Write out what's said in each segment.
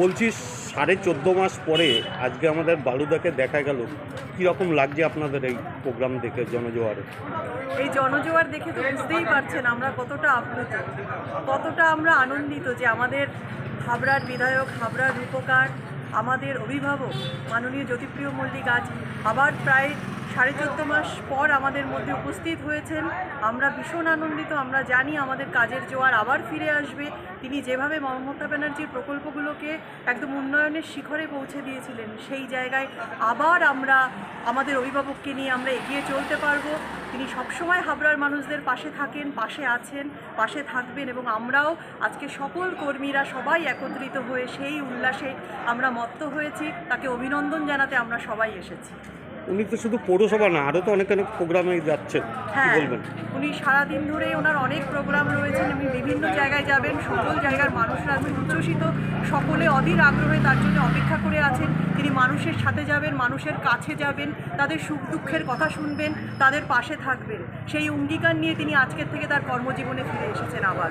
বলছি, সাড়ে চোদ্দ মাস পরে আজকে আমাদের বালুদাকে দেখা গেল। কীরকম লাগছে আপনাদের এই প্রোগ্রাম দেখে জনজোয়ারে? এই জনজোয়ার দেখে তো বুঝতেই পারছেন আমরা কতটা আপ্লুত, কতটা আমরা আনন্দিত যে আমাদের হাবড়ার বিধায়ক, হাবড়ার রূপকার, আমাদের অভিভাবক, মাননীয় জ্যোতিপ্রিয় মল্লিক আজ আবার প্রায় সাড়ে চোদ্দ মাস পর আমাদের মধ্যে উপস্থিত হয়েছেন। আমরা ভীষণ আনন্দিত, আমরা জানি আমাদের কাজের জোয়ার আবার ফিরে আসবে। তিনি যেভাবে মমতা ব্যানার্জির প্রকল্পগুলোকে একদম উন্নয়নের শিখরে পৌঁছে দিয়েছিলেন, সেই জায়গায় আবার আমরা আমাদের অভিভাবককে নিয়ে আমরা এগিয়ে চলতে পারব। তিনি সবসময় হাবড়ার মানুষদের পাশে থাকেন, পাশে আছেন, পাশে থাকবেন এবং আমরাও আজকে সকল কর্মীরা সবাই একত্রিত হয়ে সেই উল্লাসে আমরা মত্ত হয়েছি। তাকে অভিনন্দন জানাতে আমরা সবাই এসেছি। উনি তো শুধু পৌরসভা না আরও তো অনেক অনেক প্রোগ্রামে যাচ্ছেন কী হ্যাঁ বলবেন? উনি সারাদিন ধরে ওনার অনেক প্রোগ্রাম রয়েছেন উনি বিভিন্ন জায়গায় যাবেন সকল জায়গার মানুষরা আছেন উচ্ছ্বসিত সকলে অধীর আগ্রহে তার জন্য অপেক্ষা করে আছেন। তিনি মানুষের সাথে যাবেন মানুষের কাছে যাবেন তাদের সুখ দুঃখের কথা শুনবেন তাদের পাশে থাকবেন। সেই অঙ্গীকার নিয়ে তিনি আজকের থেকে তার কর্মজীবনে ফিরে এসেছেন আবার।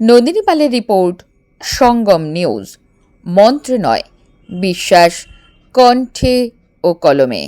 নন্দিনী পালের রিপোর্ট সঙ্গম নিউজ মন্ত্র নয় বিশ্বাস কণ্ঠে ও কলমে।